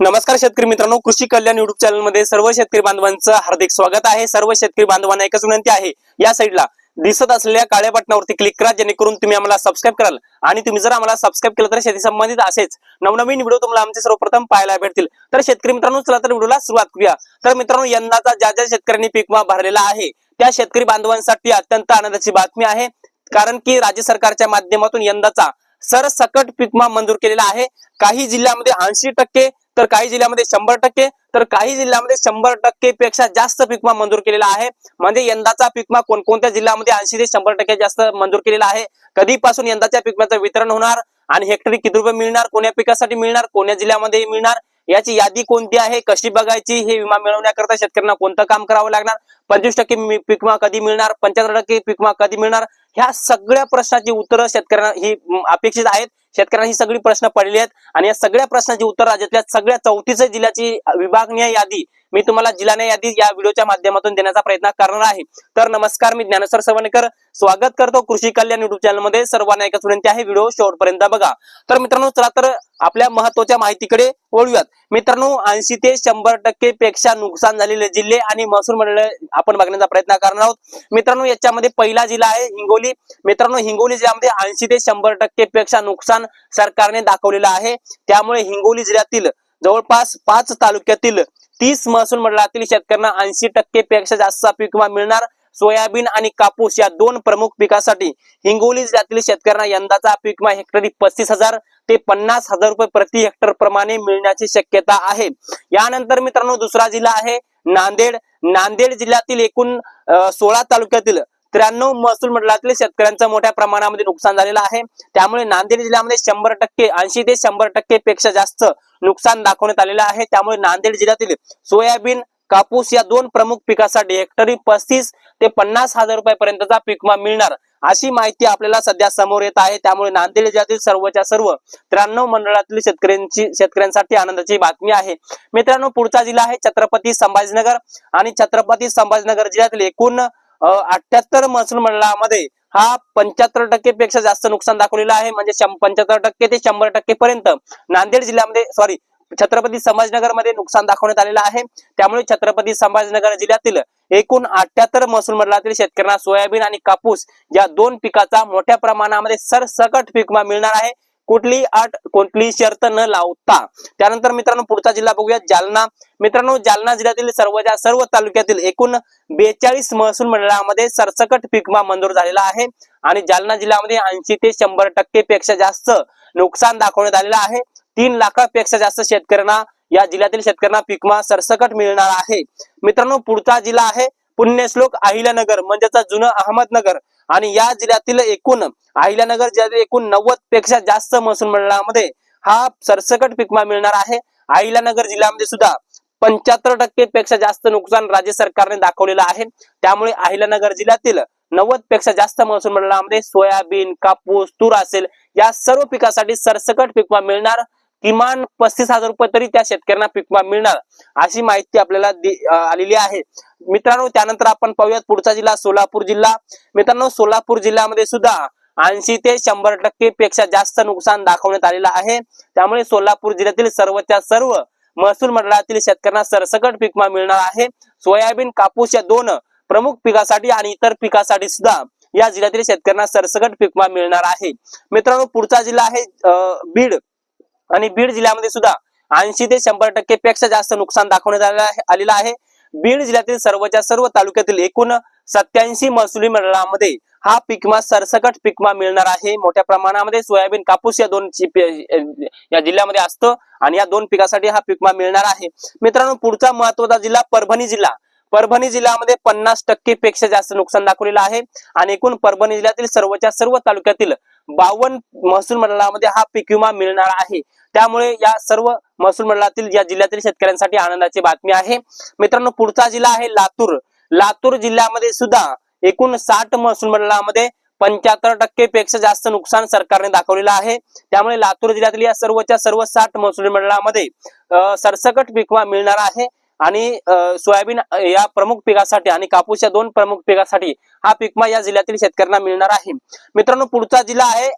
नमस्कार शेतकरी मित्रांनो कृषी कल्याण युट्यूब चॅनलमध्ये सर्व शेतकरी बांधवांचं हार्दिक स्वागत आहे. सर्व शेतकरी बांधवांना एकच विनंती आहे या साईडला दिसत असलेल्या काळ्या बटनावरती क्लिक करा जेणेकरून तुम्ही आम्हाला सबस्क्राईब कराल. आणि तुम्ही जर आम्हाला सबस्क्राईब केलं तर शेती संबंधित असेच नवनवीन व्हिडिओ तुम्हाला आमचे सर्वप्रथम पाहायला भेटतील. तर शेतकरी मित्रांनो चला तर व्हिडिओला सुरुवात करूया. तर मित्रांनो यंदाचा ज्या ज्या शेतकऱ्यांनी पीक विमा भरलेला आहे त्या शेतकरी बांधवांसाठी अत्यंत आनंदाची बातमी आहे. कारण की राज्य सरकारच्या माध्यमातून यंदाचा सरसकट पीक मंजूर केलेला आहे. काही जिल्ह्यामध्ये ऐंशी टक्के तर काही जिल्ह्यामध्ये शंभर टक्के तर काही जिल्ह्यामध्ये शंभर टक्के पेक्षा जास्त पिकमा मंजूर केलेला आहे. म्हणजे यंदाचा पीक कोणकोणत्या जिल्ह्यामध्ये ऐंशी ते शंभर टक्के जास्त मंजूर केलेला आहे? कधीपासून यंदाच्या पिकमाचं वितरण होणार? आणि हेक्टरी किती रुपये मिळणार? कोण्या पिकासाठी मिळणार? कोण्या जिल्ह्यामध्ये मिळणार? याची यादी कोणती आहे? कशी बघायची? हे विमा मिळवण्याकरता शेतकऱ्यांना कोणतं काम करावं लागणार? पंचवीस टक्के पिकमा कधी मिळणार? पंच्याहत्तर टक्के पिकमा कधी मिळणार? ह्या सगळ्या प्रश्नाची उत्तरं शेतकऱ्यांना ही अपेक्षित आहेत. शेतकऱ्यांना ही सगळी प्रश्न पडले आहेत. आणि या सगळ्या प्रश्नाची उत्तर राज्यातल्या सगळ्या चौतीस जिल्ह्याची विभागनीय यादी मी तुम्हाला जिल्हाने यादी या व्हिडिओच्या माध्यमातून देण्याचा प्रयत्न करणार आहे. तर नमस्कार मी ज्ञानेश्वर सवणकर. स्वागत करतो कृषी कल्याण युट्यूब चॅनलमध्ये. सर्वांना एकच विनंती आहे व्हिडिओ शेवटपर्यंत बघा. तर मित्रांनो चला तर आपल्या महत्त्वाच्या माहितीकडे वळूयात. मित्रांनो ऐंशी ते शंभर टक्के पेक्षा नुकसान झालेले जिल्हे आणि महसूल मंडळ आपण बघण्याचा प्रयत्न करणार आहोत. मित्रांनो याच्यामध्ये पहिला जिल्हा आहे हिंगोली. मित्रांनो हिंगोली जिल्ह्यामध्ये ऐंशी ते शंभर टक्के पेक्षा नुकसान सरकारने दाखवलेलं आहे. त्यामुळे हिंगोली जिल्ह्यातील जवळपास पाच तालुक्यातील तीस महसूल मंडळातील शेतकऱ्यांना ऐंशी टक्के पेक्षा जास्त पीक विमा मिळणार. सोयाबीन आणि कापूस या दोन प्रमुख पिकासाठी हिंगोली जिल्ह्यातील शेतकऱ्यांना यंदाचा पीक विमा हेक्टरी पस्तीस हजार ते पन्नास हजार रुपये प्रति हेक्टर प्रमाणे मिळण्याची शक्यता आहे. यानंतर मित्रांनो दुसरा जिल्हा आहे नांदेड. नांदेड जिल्ह्यातील एकूण सोळा तालुक्यातील त्र्याण्णव महसूल मंडळातील शेतकऱ्यांचं मोठ्या प्रमाणामध्ये नुकसान झालेलं आहे. त्यामुळे नांदेड जिल्ह्यामध्ये शंभर टक्के ऐंशी ते शंभर टक्के पेक्षा जास्त नुकसान दाखवण्यात आलेलं आहे. त्यामुळे नांदेड जिल्ह्यातील सोयाबीन कापूस या दोन प्रमुख पिकासाठी हेक्टरी पस्तीस ते पन्नास हजार रुपयापर्यंतचा पीक विमा मिळणार अशी माहिती आपल्याला सध्या समोर येत आहे. त्यामुळे नांदेड जिल्ह्यातील सर्वच्या सर्व त्र्याण्णव मंडळातील शेतकऱ्यांची शेतकऱ्यांसाठी आनंदाची बातमी आहे. मित्रांनो पुढचा जिल्हा आहे छत्रपती संभाजीनगर आणि छत्रपती संभाजीनगर जिल्ह्यातील एकूण अठ्याहत्तर महसूल मंडळामध्ये हा पंच्याहत्तर टक्के पेक्षा जास्त नुकसान दाखवलेलं आहे. म्हणजे पंच्याहत्तर टक्के ते शंभर टक्के पर्यंत नांदेड जिल्ह्यामध्ये सॉरी छत्रपती समाजनगरमध्ये मध्ये नुकसान दाखवण्यात आलेलं आहे. त्यामुळे छत्रपती संभाजीनगर जिल्ह्यातील एकूण अठ्याहत्तर महसूल मंडळातील शेतकऱ्यांना सोयाबीन आणि कापूस या दोन पिकाचा मोठ्या प्रमाणामध्ये सरसकट पीक विमा मिळणार आहे. कुठली अट कुठली शर्त न लावता. त्यानंतर मित्रांनो पुढचा जिल्हा बघूया. जालना. मित्रांनो जालना जिल्ह्यातील सर्व सर्व तालुक्यातील एकूण बेचाळीस महसूल मंडळामध्ये सरसकट पिकमा मंजूर झालेला आहे. आणि जालना जिल्ह्यामध्ये ऐंशी ते शंभर टक्के पेक्षा जास्त नुकसान दाखवण्यात आलेलं आहे. तीन लाखापेक्षा जास्त शेतकऱ्यांना या जिल्ह्यातील शेतकऱ्यांना पिकमा सरसकट मिळणार आहे. मित्रांनो पुढचा जिल्हा आहे पुण्यश्लोक अहिल्यानगर म्हणजेच जुनं अहमदनगर. आणि या जिल्ह्यातील एकूण अहिल्यानगर जिल्ह्यातील एकूण नव्वदपेक्षा जास्त महसूल मंडळामध्ये हा सरसकट पिकमा मिळणार आहे. अहिल्यानगर जिल्ह्यामध्ये सुद्धा पंच्याहत्तर टक्के पेक्षा जास्त नुकसान राज्य सरकारने दाखवलेलं आहे. त्यामुळे अहिल्यानगर जिल्ह्यातील नव्वदपेक्षा जास्त महसूल मंडळामध्ये सोयाबीन कापूस तूर असेल या सर्व पिकासाठी सरसकट पिकमा मिळणार. किमान पस्तीस हजार रुपये तरी त्या शेतकऱ्यांना पिकमा मिळणार अशी माहिती आपल्याला आलेली आहे. मित्रांनो त्यानंतर आपण पाहूयात पुढचा जिल्हा सोलापूर जिल्हा. मित्रांनो सोलापूर जिल्ह्यामध्ये सुद्धा ऐंशी ते शंभर टक्के पेक्षा जास्त नुकसान दाखवण्यात आलेलं आहे. त्यामुळे सोलापूर जिल्ह्यातील सर्वच्या सर्व महसूल मंडळातील शेतकऱ्यांना सरसकट पिकमा मिळणार आहे. सोयाबीन कापूस या दोन प्रमुख पिकासाठी आणि इतर पिकासाठी सुद्धा या जिल्ह्यातील शेतकऱ्यांना सरसकट पिकमा मिळणार आहे. मित्रांनो पुढचा जिल्हा आहे अं, बीड. आणि बीड जिल्ह्यामध्ये सुद्धा ऐंशी ते शंभर टक्के पेक्षा जास्त नुकसान दाखवण्यात आलेलं आहे- आलेलं आहे. बीड जिल्ह्यातील सर्वच्या सर्व तालुक्यातील एकूण सत्याऐंशी महसुली मंडळामध्ये हा पिकमा सरसकट पिकमा मिळणार आहे. मोठ्या प्रमाणामध्ये सोयाबीन कापूस या दोन या जिल्ह्यामध्ये असतो आणि या दोन पिकासाठी हा पिकमा मिळणार आहे. मित्रांनो पुढचा महत्त्वाचा जिल्हा परभणी जिल्हा. परभणी जिल्ह्यामध्ये पन्नास टक्के पेक्षा जास्त नुकसान दाखवलेलं आहे आणि एकूण परभणी जिल्ह्यातील सर्वच्या सर्व तालुक्यातील बावन्न महसूल मंडळामध्ये हा पीक विमा मिळणार आहे. त्यामुळे या सर्व महसूल मंडळातील या जिल्ह्यातील शेतकऱ्यांसाठी आनंदाची बातमी आहे. मित्रांनो पुढचा जिल्हा आहे लातूर. लातूर जिल्ह्यामध्ये सुद्धा एकूण साठ महसूल मंडळामध्ये पंच्याहत्तर टक्के पेक्षा जास्त नुकसान सरकारने दाखवलेलं आहे. त्यामुळे लातूर जिल्ह्यातील या सर्वच्या सर्व साठ महसूल मंडळामध्ये सरसकट पीक विमा मिळणार आहे. आणि सोयाबीन या प्रमुख पिकासाठी आणि कापूस या दोन प्रमुख पिकासाठी हा पिकमा या जिल्ह्यातील शेतकऱ्यांना मिळणार आहे. मित्रांनो पुढचा जिल्हा आहे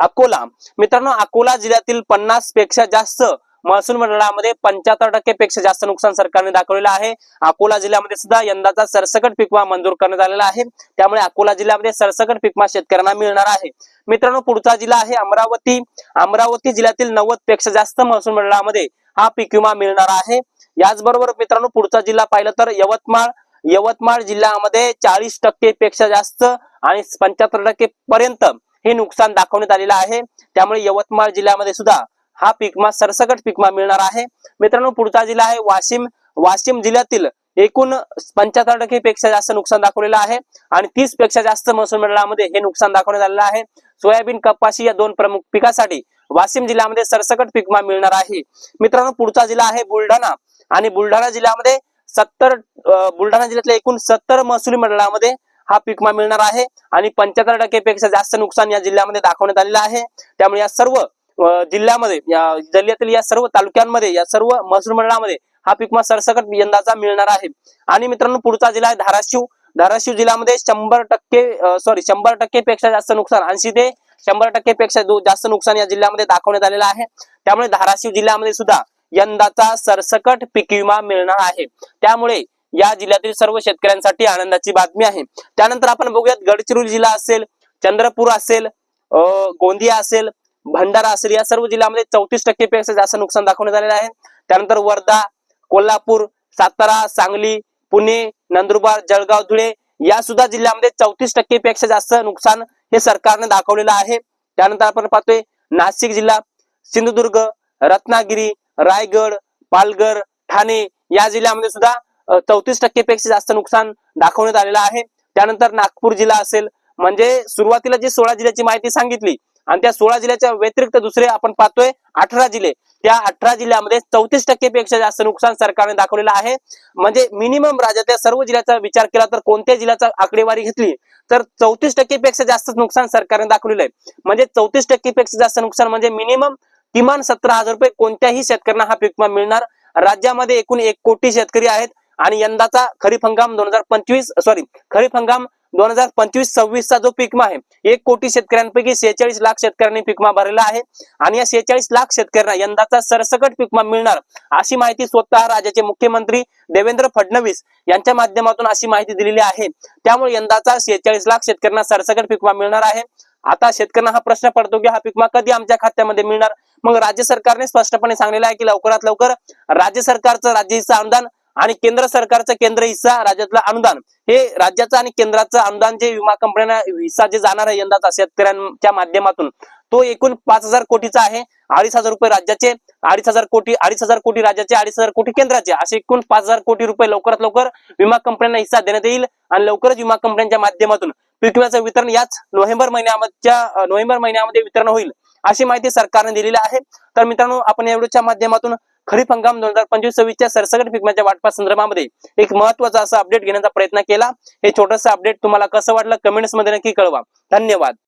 अकोला. मित्रांनो अकोला जिल्ह्यातील पन्नासपेक्षा जास्त महसूल मंडळामध्ये पंच्याहत्तर टक्के पेक्षा जास्त नुकसान सरकारने दाखवलेलं आहे. अकोला जिल्ह्यामध्ये सुद्धा यंदाचा सरसकट पिकमा मंजूर करण्यात आलेला आहे. त्यामुळे अकोला जिल्ह्यामध्ये सरसकट पिकमा शेतकऱ्यांना मिळणार आहे. मित्रांनो पुढचा जिल्हा आहे अमरावती. अमरावती जिल्ह्यातील नव्वदपेक्षा जास्त महसूल मंडळामध्ये हा पीक विमा मिळणार आहे. याचबरोबर मित्रांनो पुढचा जिल्हा पाहिलं तर यवतमाळ. यवतमाळ जिल्ह्यामध्ये चाळीस टक्के पेक्षा जास्त आणि पंच्याहत्तर टक्के पर्यंत हे नुकसान दाखवण्यात आलेलं आहे. त्यामुळे यवतमाळ जिल्ह्यामध्ये सुद्धा हा पिकमा सरसकट पिकमा मिळणार आहे. मित्रांनो पुढचा जिल्हा आहे वाशिम. वाशिम जिल्ह्यातील एकूण पंच्याहत्तर टक्के पेक्षा जास्त नुकसान दाखवलेलं आहे आणि तीसपेक्षा जास्त महसूल मंडळामध्ये हे नुकसान दाखवण्यात आलेलं आहे. सोयाबीन कपाशी या दोन प्रमुख पिकासाठी वाशिम जिल्ह्यामध्ये सरसकट पिकमा मिळणार आहे. मित्रांनो पुढचा जिल्हा आहे बुलढाणा. आणि बुलढाणा जिल्ह्यामध्ये सत्तर बुलढाणा जिल्ह्यातल्या एकूण सत्तर महसुली मंडळामध्ये हा पिकमा मिळणार आहे. आणि पंच्याहत्तर टक्के पेक्षा जास्त नुकसान या जिल्ह्यामध्ये दाखवण्यात आलेलं आहे. त्यामुळे या सर्व जिल्ह्यामध्ये या जिल्ह्यातील या सर्व तालुक्यांमध्ये या सर्व महसूल मंडळामध्ये हा पिकमा सरसकट यंदाचा मिळणार आहे. आणि मित्रांनो पुढचा जिल्हा आहे धाराशिव. धाराशिव जिल्ह्यामध्ये शंभर टक्के सॉरी शंभर टक्के पेक्षा जास्त नुकसान. ऐंशी ते शंभर टक्केपेक्षा जास्त नुकसान या जिल्ह्यामध्ये दाखवण्यात आलेलं आहे. त्यामुळे धाराशिव जिल्ह्यामध्ये सुद्धा यंदाचा सरसकट पीक विमा मिळणार आहे. त्यामुळे या जिल्ह्यातील सर्व शेतकऱ्यांसाठी आनंदाची बातमी आहे. त्यानंतर आपण बघूयात गडचिरोली जिल्हा असेल चंद्रपूर असेल अं, गोंदिया असेल भंडारा असेल या सर्व जिल्ह्यामध्ये चौतीस टक्केपेक्षा जास्त नुकसान दाखवण्यात आलेलं आहे. त्यानंतर वर्धा कोल्हापूर सातारा सांगली पुणे नंदुरबार जळगाव धुळे या सुद्धा जिल्ह्यामध्ये चौतीस टक्के पेक्षा जास्त नुकसान हे सरकारने दाखवलेलं आहे. त्यानंतर आपण पाहतोय नाशिक जिल्हा सिंधुदुर्ग रत्नागिरी रायगड पालघर ठाणे या जिल्ह्यामध्ये सुद्धा चौतीस टक्के पेक्षा जास्त नुकसान दाखवण्यात आलेलं आहे. त्यानंतर नागपूर जिल्हा असेल म्हणजे सुरुवातीला जी सोळा जिल्ह्याची माहिती सांगितली आणि त्या सोळा जिल्ह्याच्या व्यतिरिक्त दुसरे आपण पाहतोय अठरा जिल्हे. त्या अठरा जिल्ह्यामध्ये चौतीस टक्के पेक्षा जास्त नुकसान सरकारने दाखवलेलं आहे. म्हणजे मिनिमम राज्यातल्या सर्व जिल्ह्याचा विचार केला तर कोणत्या जिल्ह्याचा आकडेवारी घेतली तर चौतीस टक्के पेक्षा जास्त नुकसान सरकारने दाखवलेलं आहे. म्हणजे चौतीस टक्के पेक्षा जास्त नुकसान म्हणजे मिनिमम किमान सतरा हजार रुपये कोणत्याही शेतकऱ्यांना हा पीक विमा मिळणार. राज्यामध्ये एकूण एक कोटी शेतकरी आहेत आणि यंदाचा खरीप हंगाम दोन हजार पंचवीस सॉरी खरीप हंगाम दोन हजार पंचवीस सव्वीस चा जो पीकमा आहे एक कोटी शेतकऱ्यांपैकी शेहेचाळीस लाख शेतकऱ्यांनी पीकमा भरलेला आहे. आणि या शेहेचाळीस लाख शेतकऱ्यांना यंदाचा सरसकट पीकमा मिळणार अशी माहिती स्वतः राज्याचे मुख्यमंत्री देवेंद्र फडणवीस यांच्या माध्यमातून अशी माहिती दिलेली आहे. त्यामुळे यंदाचा शेहेचाळीस लाख शेतकऱ्यांना सरसकट पीकमा मिळणार आहे. आता शेतकऱ्यांना हा प्रश्न पडतो की हा पीकमा कधी आमच्या खात्यामध्ये मिळणार? मग राज्य सरकारने स्पष्टपणे सांगलेलं आहे की लवकरात लवकर राज्य सरकारचं राज्य अनुदान आणि केंद्र सरकारचा केंद्र हिस्सा राज्यातलं अनुदान. हे राज्याचं आणि केंद्राचं अनुदान जे विमा कंपन्यांना हिस्सा जे जाणार आहे यंदाचा शेतकऱ्यांच्या माध्यमातून तो एकूण पाच हजार कोटीचा आहे. अडीच हजार रुपये राज्याचे अडीच हजार कोटी अडीच हजार कोटी राज्याचे अडीच हजार कोटी केंद्राचे. असे एकूण पाच हजार कोटी रुपये लवकरात लवकर विमा कंपन्यांना हिस्सा देण्यात येईल आणि लवकरच विमा कंपन्यांच्या माध्यमातून पीक विम्याचं वितरण याच नोव्हेंबर महिन्याच्या नोव्हेंबर महिन्यामध्ये वितरण होईल अशी माहिती सरकारने दिलेली आहे. तर मित्रांनो आपण या व्हिडिओच्या माध्यमातून खरीप हंगाम दोन हजार पंचवीस सव्वीसच्या सरसकट पिकमाच्या वाटपा संदर्भामध्ये एक महत्त्वाचा असा अपडेट घेण्याचा प्रयत्न केला. हे छोटंसं अपडेट तुम्हाला कसं वाटलं? कमेंट्समध्ये नक्की कळवा. धन्यवाद.